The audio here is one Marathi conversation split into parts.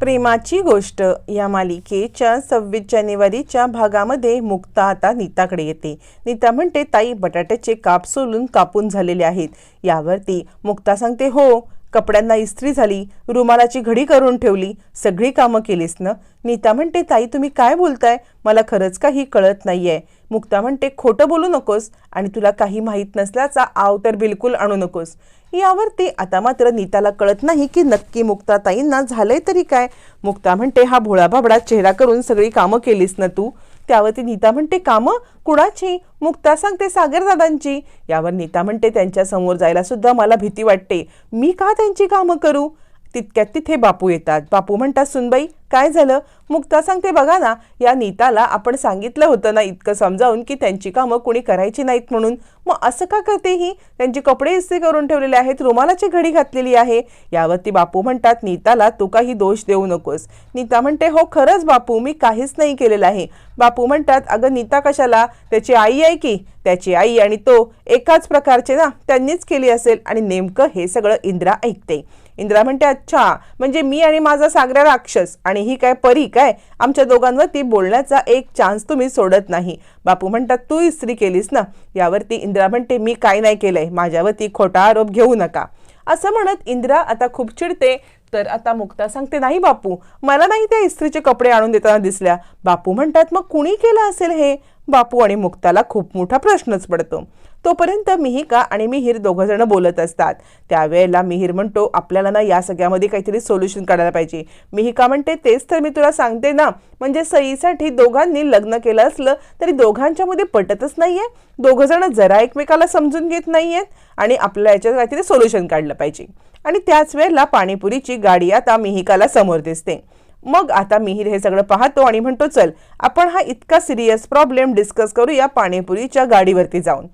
प्रेमाची गोष्ट या मालिकेच्या सव्वीस जानेवारीच्या भागामध्ये मुक्ता आता नीताकडे येते. नीता म्हणते ताई बटाट्याचे काप सोलून कापून झालेले आहेत. यावरती मुक्ता सांगते हो कपड्यांना इस्त्री झाली रुमालाची घडी करून ठेवली सगळी कामं केलीस ना? नीता म्हणते ताई तुम्ही काय बोलताय? मला खरंच काही कळत नाहीये. मुक्ता म्हणते खोटं बोलू नकोस आणि तुला काही माहीत नसल्याचा आव तर बिलकुल आणू नकोस. यावरती आता मात्र नीताला कळत नाही की नक्की मुक्ताताईंना झालंय तरी काय. मुक्ता म्हणते हा भोळा भाबडा चेहरा करून सगळी कामं केलीस ना तू? त्यावरती नीता म्हणते कामं? कुणाची? मुक्ता सांगते सागरदादांची. यावर नीता म्हणते त्यांच्यासमोर जायला सुद्धा मला भीती वाटते. मी का त्यांची कामं करू? तितक्यात तिथे बापू येतात. बापू म्हणतात सुनबाई काय झालं? मुक्ता सांगते बघा ना या नीताला आपण सांगितलं होतं ना इतकं समजावून की त्यांची कामं कुणी करायची नाहीत म्हणून. मग असं का करते ही? त्यांचे कपडे इस्त्री करून ठेवलेले आहेत रुमालाची घडी घातलेली आहे. यावरती बापू म्हणतात नीताला तू काही दोष देऊ नकोस. नीता म्हणते हो खरंच बापू मी काहीच नाही केलेलं आहे. बापू म्हणतात अगं नीता कशाला? त्याची आई आहे की? त्याची आई आणि तो एकाच प्रकारचे ना त्यांनीच केली असेल. आणि नेमकं हे सगळं इंद्रा ऐकते. इंद्रा म्हणते अच्छा म्हणजे मी आणि माझा सागरा राक्षस आणि ही काय परी काय? आमच्या दोघांवरती बोलण्याचा एक चान्स तुम्ही सोडत नाही. बापू म्हणतात तू इस्त्री केलीस ना? यावरती इंद्रा म्हणते मी काय नाही केलंय माझ्यावरती खोटा आरोप घेऊ नका. असं म्हणत इंद्रा आता खूप चिडते. तर आता मुक्ता सांगते नाही बापू मला नाही त्या इस्त्रीचे कपडे आणून देताना दिसल्या. बापू म्हणतात मग कुणी केलं असेल हे? बापू आणि मुक्ताला खूप मोठा प्रश्नच पडतो. तोपर्यंत मिहिका आणि मिहीर दोघं जण बोलत असतात. त्यावेळेला मिहीर म्हणतो आपल्याला ना या सगळ्यामध्ये काहीतरी सोल्युशन काढायला पाहिजे. मिहिका म्हणते तेच तर मी तुला सांगते ना. म्हणजे सईसाठी दोघांनी लग्न केलं असलं तरी दोघांच्यामध्ये पटतच नाही दोघं जण जरा एकमेकाला समजून घेत नाही आहेत आणि आपल्याला याच्यात काहीतरी सोल्युशन काढलं पाहिजे. आणि त्याच वेळेला पाणीपुरीची गाडी आता मिहिकाला समोर दिसते. मग आता मिहीर हे सगळं पाहतो आणि म्हणतो चल आपण हा इतका सिरियस प्रॉब्लेम डिस्कस करूया पाणीपुरीच्या गाडीवरती जाऊन.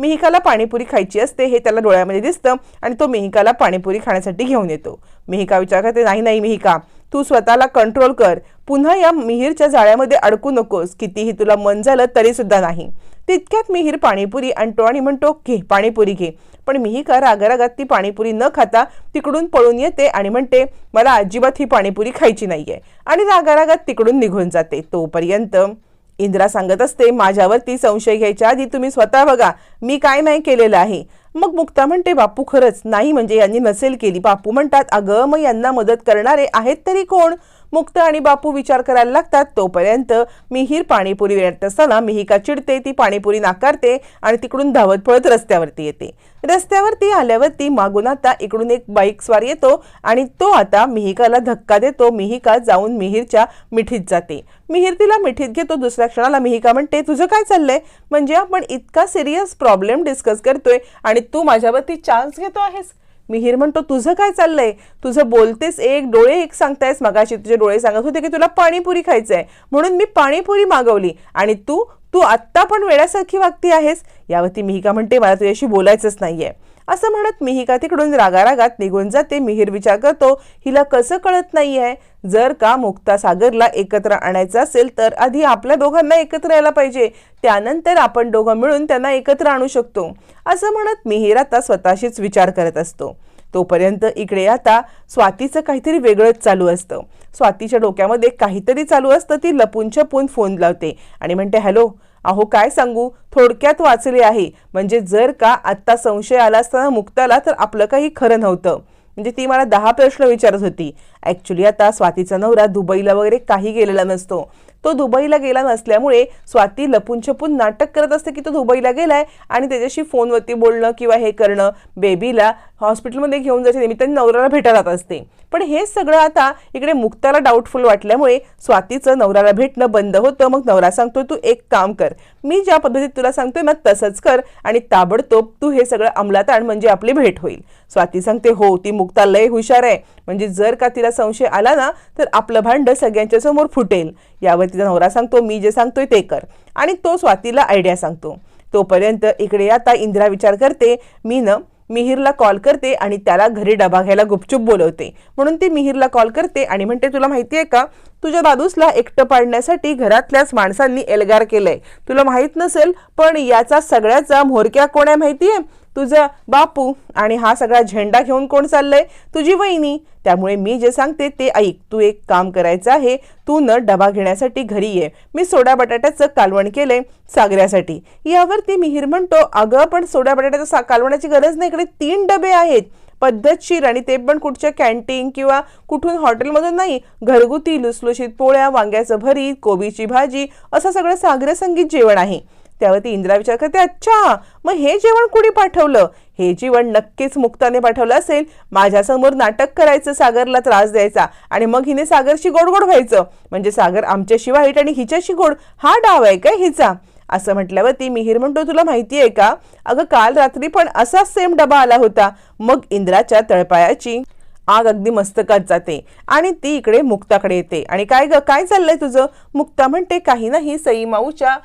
मिहिकाला पाणीपुरी खायची असते हे त्याला डोळ्यामध्ये दिसतं आणि तो मिहिकाला पाणीपुरी खाण्यासाठी घेऊन येतो. मिहिका विचार करते नाही नाही मिहिका तू स्वतःला कंट्रोल कर. पुन्हा या मिहीरच्या जाळ्यामध्ये अडकू नकोस. कितीही तुला मन झालं तरीसुद्धा नाही. तितक्यात मिहीर पाणीपुरी आणतो आणि म्हणतो घे पाणीपुरी घे. पण मिहिका रागारागात ती पाणीपुरी न खाता तिकडून पळून येते आणि म्हणते मला अजिबात ही पाणीपुरी खायची नाहीये. आणि रागारागात तिकडून निघून जाते. तोपर्यंत इंद्रा सांगत असते माझ्यावरती संशय घ्यायच्या आधी तुम्ही स्वतः बघा मी काय नाही केलेलं आहे. मग मुक्ता म्हणते बापू खरंच नाही म्हणजे यांनी नसेल केली. बापू म्हणतात अगं मग यांना मदत करणारे आहेत तरी कोण? मुक्त आणि बापू विचार करायला लागतात. तोपर्यंत मिहीर पाणीपुरी येत असताना मिहिका चिडते ती पाणीपुरी नाकारते आणि तिकडून धावत पळत रस्त्यावरती येते. रस्त्यावरती आल्यावरती मागून आता इकडून एक बाईक स्वार येतो आणि तो आता मिहिकाला धक्का देतो. मिहिका जाऊन मिहीरच्या मिठीत जाते. मिहीर तिला मिठीत घेतो. दुसऱ्या क्षणाला मिहिका म्हणते तुझं काय चाललंय? म्हणजे आपण इतका सिरियस प्रॉब्लेम डिस्कस करतोय आणि तू माझ्यावरती चान्स घेतो आहेस. मिहीर म्हणतो तुझं काय चाललंय? तुझं बोलतेस एक डोळे एक सांगतायस मगाशी तुझे डोळे सांगत होते की तुला पाणीपुरी खायचं आहे म्हणून मी पाणीपुरी मागवली. आणि तू तू आत्ता पण वेळासारखी वागती आहेस? यावरती मिहिका म्हणते मला तुझ्याशी बोलायचंच नाहीये. असं म्हणत मिहिका तिकडून रागारागात निघून जाते. मिहीर विचार करतो हिला कसं कळत नाहीये? जर का मुक्ता सागरला एकत्र आणायचं असेल तर आधी आपल्या दोघांना एकत्र यायला पाहिजे. त्यानंतर आपण दोघं मिळून त्यांना एकत्र आणू शकतो. असं म्हणत मिहीर आता स्वतःशीच विचार करत असतो. तोपर्यंत इकडे आता स्वातीचं काहीतरी वेगळंच चालू असतं. स्वातीच्या डोक्यामध्ये काहीतरी चालू असतं. ती लपून छपून फोन लावते आणि म्हणते हॅलो अहो काय सांगू? थोडक्यात वाचले आहे. म्हणजे जर का आत्ता संशय आला असताना मुक्ताला तर आपलं काही खरं नव्हतं. म्हणजे ती मला दहा प्रश्न विचारत होती. ॲक्च्युली आता स्वातीचा नवरा दुबईला वगैरे काही गेलेला नसतो. तो दुबईला गेला नसल्यामुळे स्वाती लपून छपून नाटक करत असते की तो दुबईला गेलाय आणि त्याच्याशी फोनवरती बोलणं किंवा हे करणं बेबीला हॉस्पिटलमध्ये घेऊन जायच्या निमित्ताने नवऱ्याला भेटायला जात असते. पण हे सगळं आता इकडे मुक्ताला डाऊटफुल वाटल्यामुळे स्वातीचं नवऱ्याला भेटणं बंद होतं. मग नवरा सांगतो तू एक काम कर. मी ज्या पद्धतीत तुला सांगतोय ना तसंच कर आणि ताबडतोब तू हे सगळं अंमलात आण म्हणजे आपली भेट होईल. स्वाती सांगते हो ती मुक्ता लय हुशार आहे. म्हणजे जर का तिला संशय आला ना तर आपलं भांड सगळ्यांच्या समोर फुटेल. यावर तिचा नवरा सांगतो मी जे सांगतोय ते कर. आणि तो स्वातीला आयडिया सांगतो. तोपर्यंत इकडे आता इंदिरा विचार करते मी न मिहीरला कॉल करते आणि त्याला घरी डबा घ्यायला गुपचूप बोलवते. म्हणून ती मिहीरला कॉल करते आणि म्हणते तुला माहिती आहे का तुझ्या दादूसला एकटं पाडण्यासाठी घरातल्याच माणसांनी एल्गार केलंय. तुला माहीत नसेल पण याचा सगळ्याचा म्होरक्या कोण आहे माहितीये? तुझं बापू आणि हा सगळा झेंडा घेऊन कोण चाललंय? तुझी वहिनी. त्यामुळे मी जे सांगते ते ऐक. तू एक काम करायचं आहे. तू न डबा घेण्यासाठी घरी ये. मी सोडा बटाट्याचं कालवण केलंय सागऱ्यासाठी. यावरती मिहीर म्हणतो अगं पण सोडा बटाट्याचं सा कालवणाची गरज नाही. इकडे तीन डबे आहेत. पद्धतशीर आणि ते पण कुठच्या कॅन्टीन किंवा कुठून हॉटेलमधून नाही. घरगुती लुसलुशीत पोळ्या वांग्याचं भरीत कोबीची भाजी असं सगळं सागर संगीत जेवण आहे. त्यावरती इंदिरा विचार करते अच्छा मग हे जेवण कुणी पाठवलं? हे जेवण नक्कीच मुक्ताने पाठवलं असेल. माझ्यासमोर नाटक करायचं सागरला त्रास द्यायचा आणि मग हिने सागरशी गोड गोड व्हायचं. म्हणजे सागर आमच्याशी वाईट आणि हिच्याशी गोड हा डाव आहे काय हिचा? असं म्हटल्यावरती मिहीर म्हणतो तुला माहिती आहे का? अगं काल रात्री पण असाच सेम डबा आला होता. मग इंद्राच्या तळपायाची आग अगदी मस्तकात जाते आणि ती इकडे मुक्ताकडे येते. आणि काय ग काय चाललंय तुझं? मुक्ता म्हणते काही नाही सई माऊच्या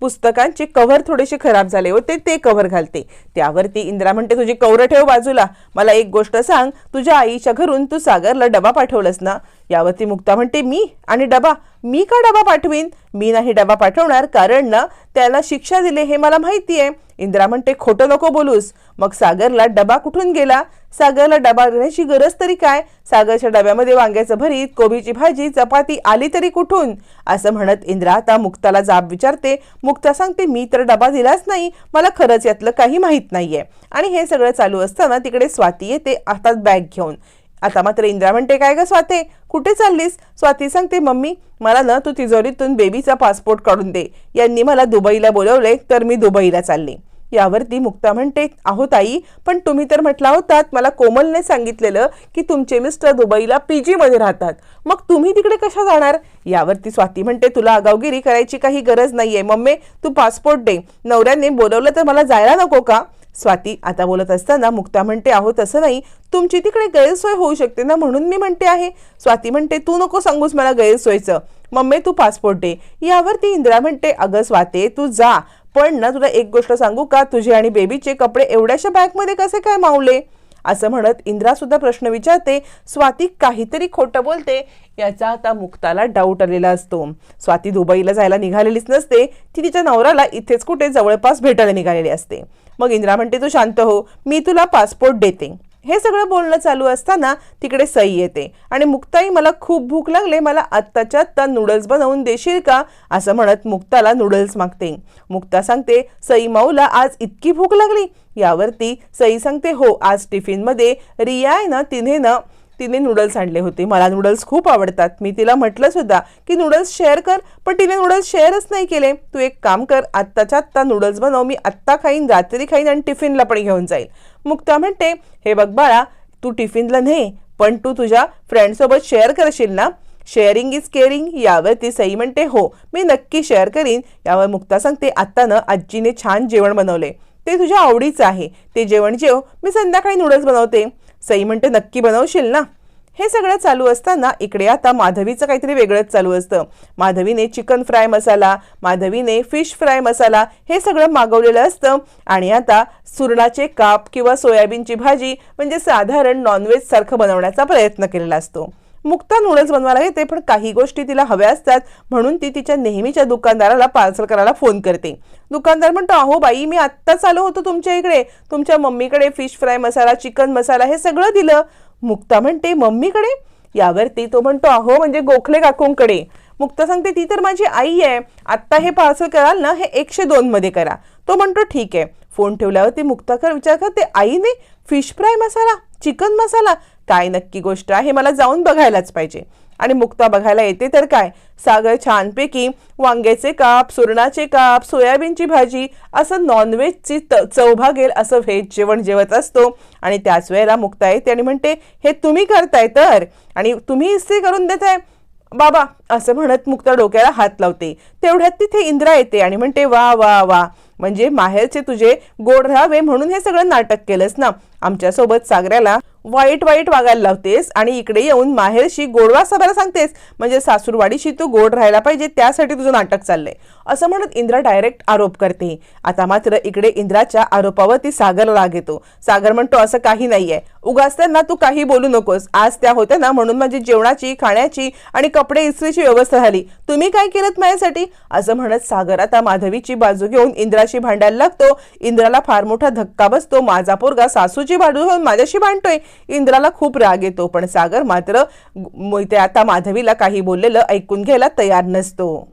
पुस्तकांचे कव्हर थोडेसे खराब झाले होते ते कव्हर घालते. त्यावरती इंद्रा म्हणते तुझी कवर ठेव बाजूला. मला एक गोष्ट सांग. तुझ्या आईच्या घरून तू सागरला डबा पाठवलंस ना? यावरती मुक्ता म्हणते मी आणि डबा मी का डबा पाठवीन? मी नाही डबा पाठवणार कारण ना त्याला शिक्षा दिली हे मला माहिती आहे. इंद्रा म्हणते खोटं नको बोलूस. मग सागरला डबा कुठून गेला? सागरला डबा घेण्याची गरज तरी काय? सागरच्या डब्यामध्ये वांग्याचं भरीत कोबीची भाजी चपाती आली तरी कुठून? असं म्हणत इंद्रा आता मुक्ताला जाब विचारते. मुक्ता सांगते मी तर डबा दिलाच नाही. मला खरंच यातलं काही माहीत नाहीये. आणि हे सगळं चालू असताना तिकडे स्वाती येते हातात बॅग घेऊन. आता मात्र इंद्रा म्हणते काय ग स्वाते? कुठे चाललीस? स्वाती सांगते मम्मी मला ना तू तिजोरीतून बेबीचा पासपोर्ट काढून दे. यांनी मला दुबईला बोलवले तर मी दुबईला चालले. यावरती मुक्ता म्हणते आहो ताई पण तुम्ही तर म्हटला होतात मला कोमलने सांगितलेलं की तुमचे मिस्टर दुबईला पी जीमध्ये राहतात. मग तुम्ही तिकडे कशा जाणार? यावरती स्वाती म्हणते तुला आगावगिरी करायची काही गरज नाही आहे मम्मी तू पासपोर्ट दे. नवऱ्याने बोलवलं तर मला जायला नको का? स्वाती आता बोलत असताना मुक्ता म्हणते आहो तसं नाही. तुमची तिकडे गैरसोय होऊ शकते ना म्हणून मी म्हणते आहे. स्वाती म्हणते तू नको सांगूस मला गैरसोयचं. मम्मी तू पासपोर्ट दे. यावरती इंदिरा म्हणते अगं स्वाते तू जा. पण ना तुला एक गोष्ट सांगू का? तुझे आणि बेबीचे कपडे एवढ्याशा बॅगमध्ये कसे काय मावले? असं म्हणत इंद्रा सुद्धा प्रश्न विचारते. स्वाती काहीतरी खोटं बोलते याचा आता मुक्ताला डाऊट आलेला असतो. स्वाती दुबईला जायला निघालेलीच नसते. ती तिच्या नवऱ्याला इथेच कुठे जवळपास भेटायला निघालेली असते. मग इंद्रा म्हणते तू शांत हो मी तुला पासपोर्ट देते. हे सगळं बोलणं चालू असताना तिकडे सई येते. आणि मुक्ताई मला खूप भूक लागले मला आत्ताच्या आत्ता नूडल्स बनवून देशील का? असं म्हणत मुक्ताला नूडल्स मागते. मुक्ता सांगते सई माऊला आज इतकी भूक लागली. यावरती सई सांगते हो आज टिफिनमध्ये रिया आहे ना तिने ना तिने नूडल्स आणले होते. मला नूडल्स खूप आवडतात. मी तिला म्हटलं सुद्धा की नूडल्स शेअर कर पण तिने नूडल्स शेअरच नाही केले. तू एक काम कर आत्ताच्या आत्ता नूडल्स बनव मी आत्ता खाईन रात्री खाईन आणि टिफिनला पण घेऊन जाईल. मुक्ता म्हणते हे बघ बाळा तू टिफिनला ने पण तू तुझ्या फ्रेंडसोबत शेअर करशील ना? शेअरिंग इज केअरिंग यावर ती सई म्हणते हो मी नक्की शेअर करीन. यावर मुक्ता सांगते आत्ता ना आजीने छान जेवण बनवले. ते तुझ्या आवडीचं आहे. ते जेवण जेव. मी संध्याकाळी नूडल्स बनवते. सई म्हणते नक्की बनवशील ना. हे सगळं चालू असताना इकडे आता माधवीचं काहीतरी वेगळंच चालू असतं. माधवीने चिकन फ्राय मसाला माधवीने फिश फ्राय मसाला हे सगळं मागवलेलं असतं. आणि आता सुरणाचे काप किंवा सोयाबीनची भाजी म्हणजे साधारण नॉनव्हेजसारखं बनवण्याचा प्रयत्न केलेला असतो. मुक्ता नूडल्स बनवायला येते पण काही गोष्टी तिला हव्या असतात. म्हणून ती तिच्या नेहमीच्या दुकानदाराला पार्सल करायला फोन करते. दुकानदार म्हणतो अहो बाई मी आत्ताच आलो होतो तुमच्या इकडे. तुमच्या मम्मीकडे fish fry masala chicken masala हे सगळं दिलं. मुक्ता म्हणते मम्मीकडे? यावरती तो म्हणतो अहो म्हणजे गोखले काकूंकडे. मुक्ता सांगते ती तर माझी आई आहे. आत्ता हे पार्सल कराल ना हे एकशे दोनमध्ये करा. तो म्हणतो ठीक आहे. फोन ठेवल्यावर ती मुक्ताकर विचार करते आईने fish fry masala chicken masala काय नक्की गोष्ट आहे मला जाऊन बघायलाच पाहिजे. आणि मुक्ता बघायला येते तर काय? सागर छानपैकी वांग्याचे काप सुरणाचे काप सोयाबीनची भाजी असं नॉनव्हेजची त चव भागेल असं व्हेज जेवण जेवत असतो. आणि त्याच वेळेला मुक्ता येते आणि म्हणते हे तुम्ही करताय तर? आणि तुम्ही इस्त्री करून देताय? बाबा असं म्हणत मुक्ता डोक्याला हात लावते. तेवढ्यात तिथे इंद्रा येते आणि म्हणते वा वा वा. म्हणजे माहेरचे तुझे गोड राहावे म्हणून हे सगळं नाटक केलंस ना? आमच्यासोबत सागऱ्याला वाईट वाईट वागायला लावतेस आणि इकडे येऊन माहेरशी गोडवा सभायला सांगतेस. म्हणजे सासूरवाडीशी तू गोड राहायला पाहिजे त्यासाठी तुझं नाटक चाललंय. असं म्हणत इंद्रा डायरेक्ट आरोप करते. आता मात्र इकडे इंद्राच्या आरोपावर ती सागर राग येतो. सागर म्हणतो असं काही नाहीये. उगाच त्यांना तू काही बोलू नकोस. आज त्या होत्या ना म्हणून माझी जेवणाची खाण्याची आणि कपडे इस्त्रीची व्यवस्था झाली. तुम्ही काय केलं माझ्यासाठी? असं म्हणत सागर आता माधवीची बाजू घेऊन इंद्राशी भांडायला लागतो. इंद्राला फार मोठा धक्का बसतो. माझा पोरगा सासूची बाजू घेऊन माझ्याशी भांडतोय. इंद्राला खूप राग येतो पण सागर मात्र ते आता माधवीला काही बोललेलं ऐकून घ्यायला तयार नसतो.